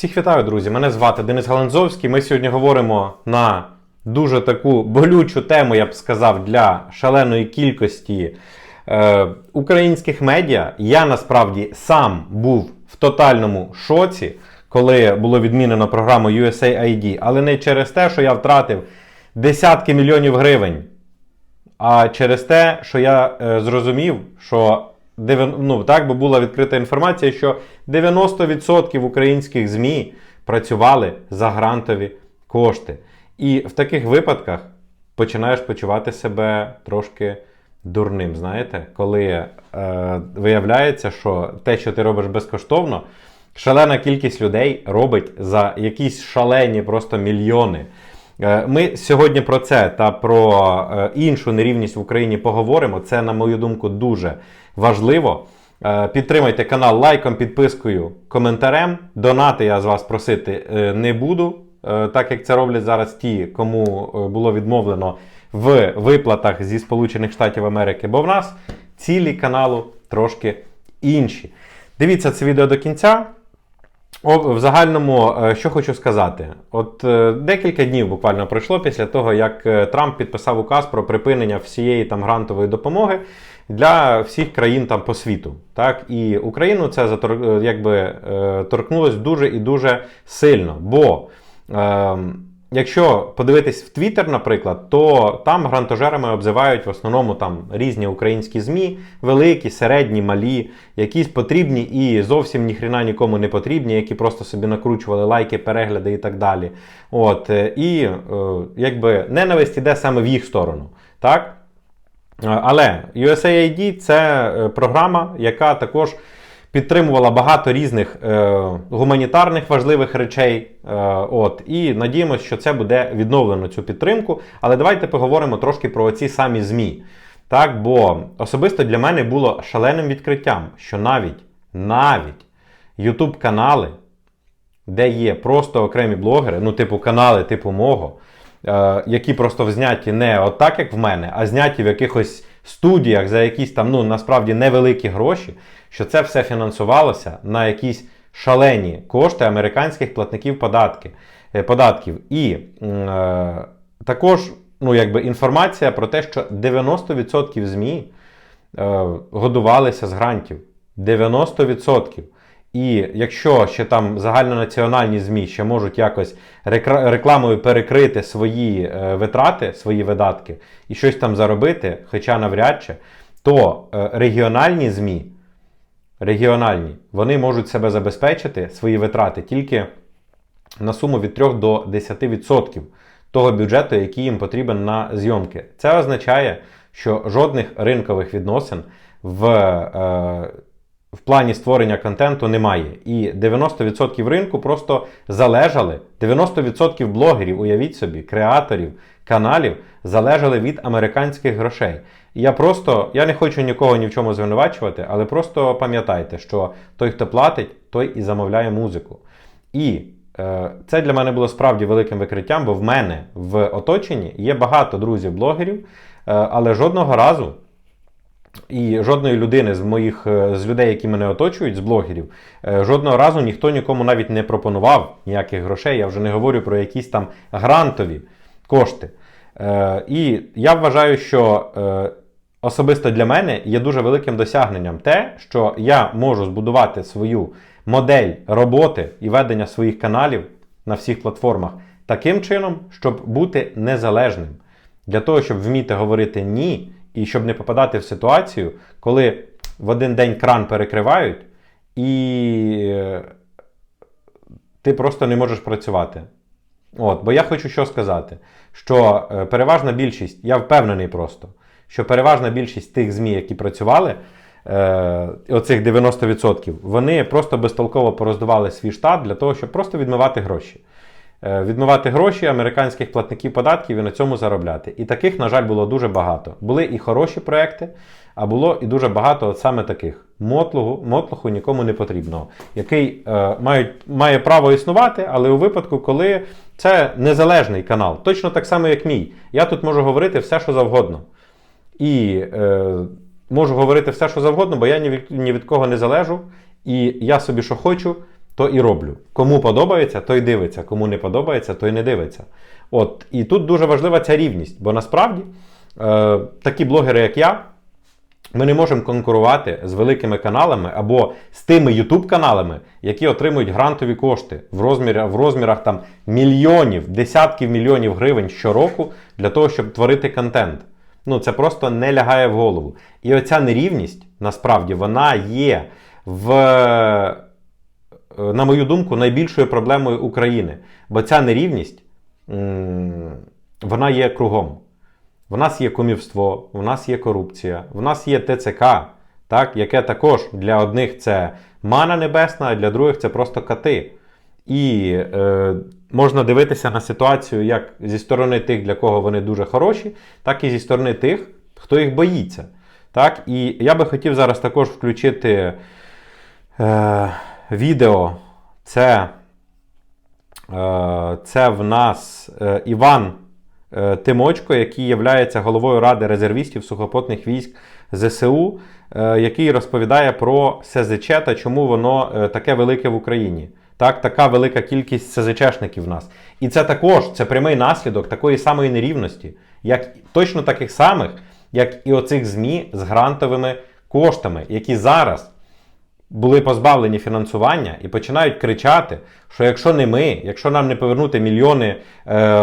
Всіх вітаю, друзі! Мене звати Денис Галанзовський. Ми сьогодні говоримо на дуже таку болючу тему, я б сказав, для шаленої кількості е, українських медіа. Я насправді сам був в тотальному шоці, коли було відмінено програму USAID, але не через те, що я втратив десятки мільйонів гривень. А через те, що я е, зрозумів, що ну, так би була відкрита інформація, що 90% українських ЗМІ працювали за грантові кошти. І в таких випадках починаєш почувати себе трошки дурним. Знаєте, коли е, виявляється, що те, що ти робиш безкоштовно, шалена кількість людей робить за якісь шалені просто мільйони. Е, Ми сьогодні про це та про е, іншу нерівність в Україні поговоримо. Це, на мою думку, дуже важливо. Е, Підтримайте канал лайком, підпискою, коментарем. Донати я з вас просити не буду, так як це роблять зараз ті, кому було відмовлено в виплатах зі Сполучених Штатів Америки. Бо в нас цілі каналу трошки інші. Дивіться це відео до кінця. В загальному, е, що хочу сказати, от е, декілька днів буквально пройшло після того, як е, Трамп підписав указ про припинення всієї там грантової допомоги для всіх країн там по світу. Так і Україну це затор... торкнулось дуже і дуже сильно. Бо е, якщо подивитись в Твіттер, наприклад, то там грантожерами обзивають в основному там різні українські ЗМІ, великі, середні, малі, якісь потрібні і зовсім ніхрена нікому не потрібні, які просто собі накручували лайки, перегляди і так далі. От, е, і е, якби ненависть іде саме в їх сторону. Так? Е, Але USAID це програма, яка також підтримувала багато різних е, гуманітарних важливих речей. Е, от, і надіємося, що це буде відновлено цю підтримку. Але давайте поговоримо трошки про ці самі ЗМІ. Так, бо особисто для мене було шаленим відкриттям, що навіть навіть YouTube канали, де є просто окремі блогери, ну, типу канали, типу мого, е, які просто взняті не отак, як в мене, а зняті в якихось студіях за якісь там, ну, насправді невеликі гроші, що це все фінансувалося на якісь шалені кошти американських платників податки, е, податків. І е, також ну, якби, інформація про те, що 90% ЗМІ е, годувалися з грантів. 90%. І якщо ще там загальнонаціональні ЗМІ ще можуть якось рекламою перекрити свої е, витрати, свої видатки і щось там заробити, хоча навряд чи, то е, регіональні ЗМІ, регіональні, вони можуть себе забезпечити, свої витрати тільки на суму від 3 до 10% того бюджету, який їм потрібен на зйомки. Це означає, що жодних ринкових відносин в, е, в плані створення контенту немає. І 90% ринку просто залежали, 90% блогерів, уявіть собі, креаторів, каналів залежали від американських грошей. Я просто, я не хочу нікого ні в чому звинувачувати, але просто пам'ятайте, що той, хто платить, той і замовляє музику. І е, це для мене було справді великим викриттям, бо в мене в оточенні є багато друзів-блогерів, е, але жодного разу і жодної людини з моїх е, з людей, які мене оточують, з блогерів, е, жодного разу ніхто нікому навіть не пропонував ніяких грошей. Я вже не говорю про якісь там грантові кошти. Е, І я вважаю, що особисто для мене є дуже великим досягненням те, що я можу збудувати свою модель роботи і ведення своїх каналів на всіх платформах таким чином, щоб бути незалежним. Для того, щоб вміти говорити ні, і щоб не попадати в ситуацію, коли в один день кран перекривають, і е, ти просто не можеш працювати. От, бо я хочу що сказати, що е, переважна більшість, я впевнений просто, що переважна більшість тих ЗМІ, які працювали, е, оцих 90%, вони просто безтолково пороздували свій штат для того, щоб просто відмивати гроші. Е, Відмивати гроші американських платників податків і на цьому заробляти. І таких, на жаль, було дуже багато. Були і хороші проекти, а було і дуже багато от саме таких. Мотлуху, мотлуху нікому не потрібного, який е, мають, має право існувати, але у випадку, коли це незалежний канал, точно так само, як мій. Я тут можу говорити все, що завгодно. І е, можу говорити все, що завгодно, бо я ні від, ні від кого не залежу, і я собі що хочу, то і роблю. Кому подобається, той дивиться, кому не подобається, той не дивиться. От, і тут дуже важлива ця рівність, бо насправді е, такі блогери, як я, ми не можемо конкурувати з великими каналами або з тими YouTube каналами, які отримують грантові кошти в, розмірі, в розмірах там мільйонів, десятків мільйонів гривень щороку для того, щоб творити контент. Ну це просто не лягає в голову. І оця нерівність насправді вона є в, на мою думку, найбільшою проблемою України. Бо ця нерівність вона є кругом. В нас є кумівство, в нас є корупція, в нас є ТЦК, так, яке також для одних це мана небесна, а для других це просто кати. І е, можна дивитися на ситуацію як зі сторони тих, для кого вони дуже хороші, так і зі сторони тих, хто їх боїться. Так? І я би хотів зараз також включити е, відео. Це, е, це в нас е, Іван е, Тимочко, який є головою Ради резервістів сухопутних військ ЗСУ, який розповідає про СЗЧ та чому воно таке велике в Україні. Так, така велика кількість СЗЧшників в нас. І це також це прямий наслідок такої самої нерівності, як точно таких самих, як і оцих ЗМІ з грантовими коштами, які зараз були позбавлені фінансування і починають кричати, що якщо не ми, якщо нам не повернути мільйони е,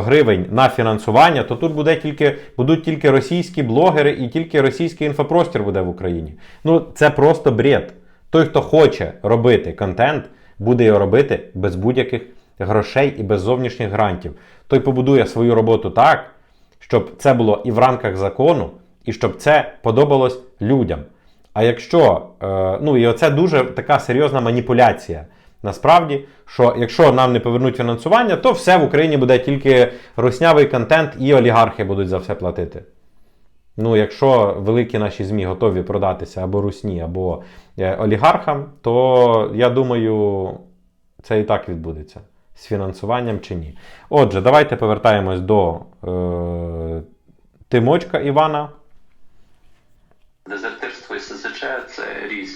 гривень на фінансування, то тут буде тільки, будуть тільки російські блогери і тільки російський інфопростір буде в Україні. Ну це просто бред. Той, хто хоче робити контент, буде його робити без будь-яких грошей і без зовнішніх грантів. Той побудує свою роботу так, щоб це було і в рамках закону, і щоб це подобалось людям. А якщо, е, ну і оце дуже така серйозна маніпуляція. Насправді, що якщо нам не повернуть фінансування, то все в Україні буде тільки руснявий контент і олігархи будуть за все платити. Ну, якщо великі наші ЗМІ готові продатися або русні, або е, олігархам, то я думаю, це і так відбудеться. З фінансуванням чи ні. Отже, давайте повертаємось до е, Тимочка Івана. Дезертирство і СЗЧ це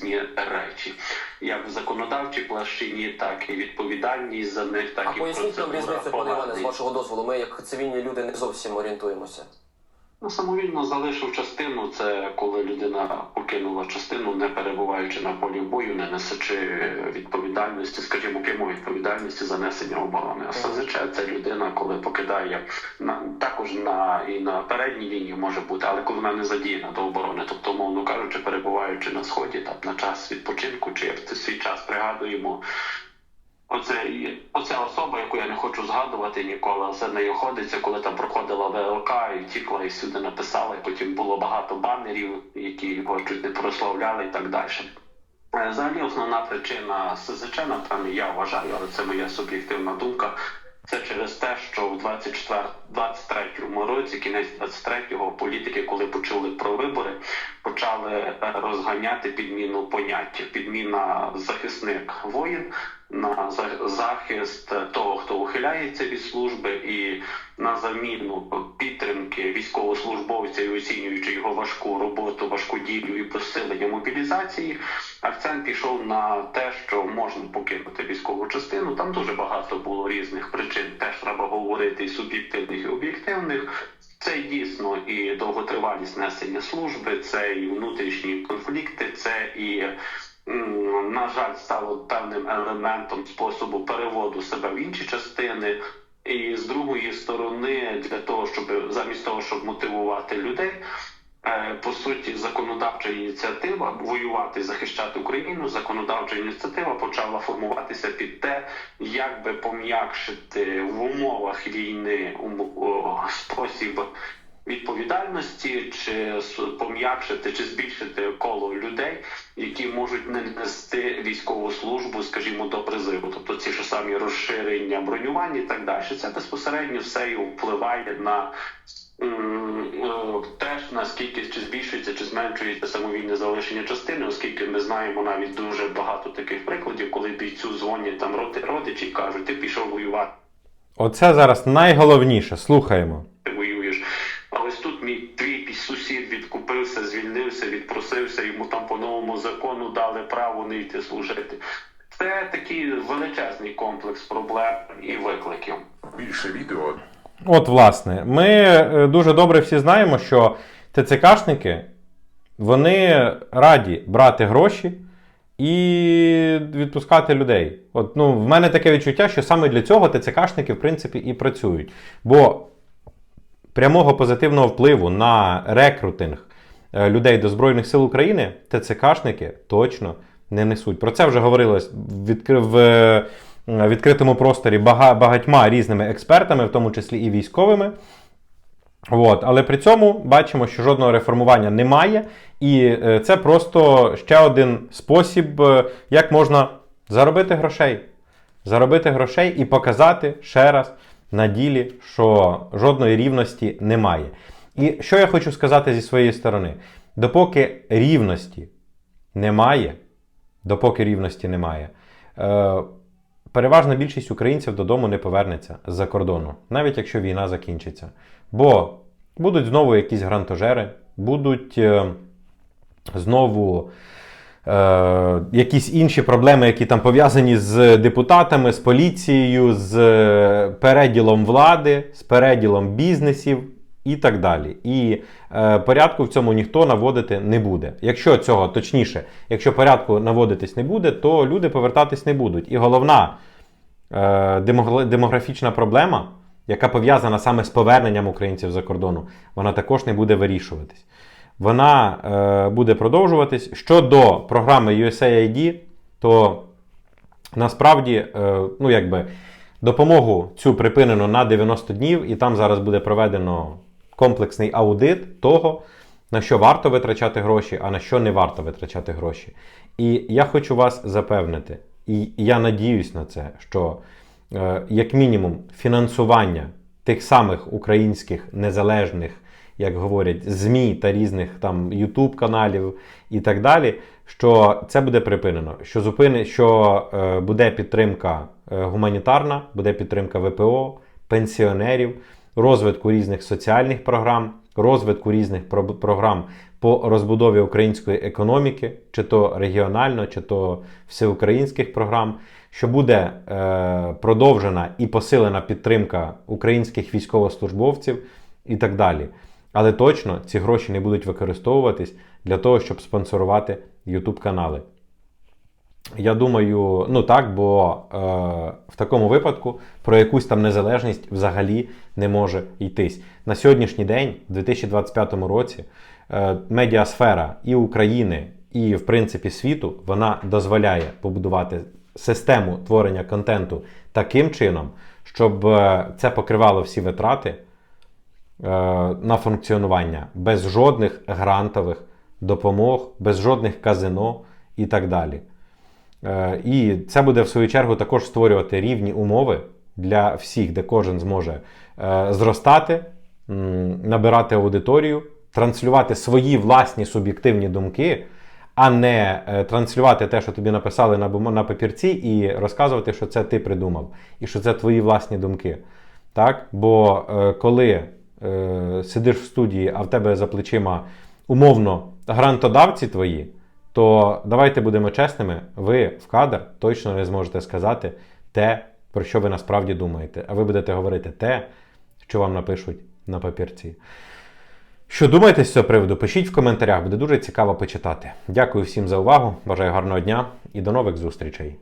різні речі, як в законодавчій площині, так і відповідальність за них, так А і поясніть нам різницю, пане Іване, з вашого дозволу. Ми, як цивільні люди, не зовсім орієнтуємося. Ну, самовільно залишив частину. Це коли людина покинула частину, не перебуваючи на полі бою, не несучи відповідальності, скажімо, прямої відповідальності за несення оборони. А СЗЧ це людина, коли покидає на також на і на передній лінії може бути, але коли вона не задіяна до оборони, тобто, умовно кажучи, перебуваючи на сході, там на час відпочинку, чи в свій час пригадуємо. Оце, оця особа, яку я не хочу згадувати ніколи, це нею ходиться, коли там проходила ВЛК і втікла і сюди написала, і потім було багато банерів, які його чуть не прославляли і так далі. Е, Взагалі основна причина СЗЧ, напевно, я вважаю, але це моя суб'єктивна думка. Це через те, що в 24 23-му році, кінець 23-го, політики, коли почули про вибори, почали е, розганяти підміну поняття. Підміна захисник воїн на захист того, хто ухиляється від служби, і на заміну підтримки військовослужбовця і оцінюючи його важку роботу, важку дію і посилення мобілізації. Акцент пішов на те, що можна покинути військову частину. Там дуже багато було різних причин. Теж треба говорити і суб'єктивних, і об'єктивних. Це дійсно і довготривалість несення служби, це і внутрішні конфлікти, це і на жаль стало певним елементом способу переводу себе в інші частини. І з другої сторони, для того, щоб замість того, щоб мотивувати людей, е, по суті, законодавча ініціатива воювати, захищати Україну. Законодавча ініціатива почала формуватися під те, як би пом'якшити в умовах війни спосіб відповідальності, чи пом'якшити, чи збільшити коло людей, які можуть не нести військову службу, скажімо, до призиву, тобто ці ж самі розширення бронювання і так далі. Це безпосередньо все і впливає на е, теж наскільки чи збільшується, чи зменшується самовільне залишення частини, оскільки ми знаємо навіть дуже багато таких прикладів, коли бійцю дзвонять там роди- родичі і кажуть, ти пішов воювати. Оце зараз найголовніше. Слухаємо. Йти служити. Це такий величезний комплекс проблем і викликів. Більше відео От, власне, ми е, дуже добре всі знаємо, що ТЦКшники вони раді брати гроші і відпускати людей. От, ну, в мене таке відчуття, що саме для цього ТЦКшники, в принципі, і працюють. Бо прямого позитивного впливу на рекрутинг е, людей до Збройних сил України ТЦКшники точно не несуть. Про це вже говорилось в, е, відкритому просторі багатьма різними експертами, в тому числі і військовими. От, але при цьому бачимо, що жодного реформування немає, і е, це просто ще один спосіб, е, як можна заробити грошей. Заробити грошей і показати ще раз на ділі, що жодної рівності немає. І що я хочу сказати зі своєї сторони: допоки рівності немає, допоки рівності немає, е, переважна більшість українців додому не повернеться з-за кордону, навіть якщо війна закінчиться. Бо будуть знову якісь грантожери, будуть е, знову е, якісь інші проблеми, які там пов'язані з депутатами, з поліцією, з переділом влади, з переділом бізнесів і так далі. І е, порядку в цьому ніхто наводити не буде. Якщо цього точніше, якщо порядку наводитись не буде, то люди повертатись не будуть. І головна е, демографічна проблема, яка пов'язана саме з поверненням українців за кордону, вона також не буде вирішуватись. Вона е, буде продовжуватись. Щодо програми USAID, то насправді, е, ну якби допомогу цю припинено на 90 днів, і там зараз буде проведено комплексний аудит того, на що варто витрачати гроші, а на що не варто витрачати гроші. І я хочу вас запевнити, і я надіюсь на це, що е, як мінімум фінансування тих самих українських незалежних, як говорять, ЗМІ та різних там YouTube каналів і так далі, що це буде припинено, що зупини, що е, буде підтримка е, гуманітарна, буде підтримка ВПО, пенсіонерів, розвитку різних соціальних програм, розвитку різних про- програм по розбудові української економіки, чи то регіонально, чи то всеукраїнських програм, що буде е, продовжена і посилена підтримка українських військовослужбовців і так далі. Але точно ці гроші не будуть використовуватись для того, щоб спонсорувати YouTube канали. Я думаю, ну так, бо е, в такому випадку про якусь там незалежність взагалі не може йтись. На сьогоднішній день, в 2025 році, е, медіасфера і України, і в принципі світу, вона дозволяє побудувати систему творення контенту таким чином, щоб е, це покривало всі витрати е, на функціонування без жодних грантових допомог, без жодних казино і так далі. Е, І це буде в свою чергу також створювати рівні умови для всіх, де кожен зможе е, зростати, набирати аудиторію, транслювати свої власні суб'єктивні думки, а не е, транслювати те, що тобі написали на, папірці, і розказувати, що це ти придумав, і що це твої власні думки. Так? Бо коли сидиш в студії, а в тебе за плечима умовно грантодавці твої, то давайте будемо чесними, ви в кадр точно не зможете сказати те, про що ви насправді думаєте. А ви будете говорити те, що вам напишуть на папірці. Що думаєте з цього приводу? Пишіть в коментарях, буде дуже цікаво почитати. Дякую всім за увагу, бажаю гарного дня і до нових зустрічей.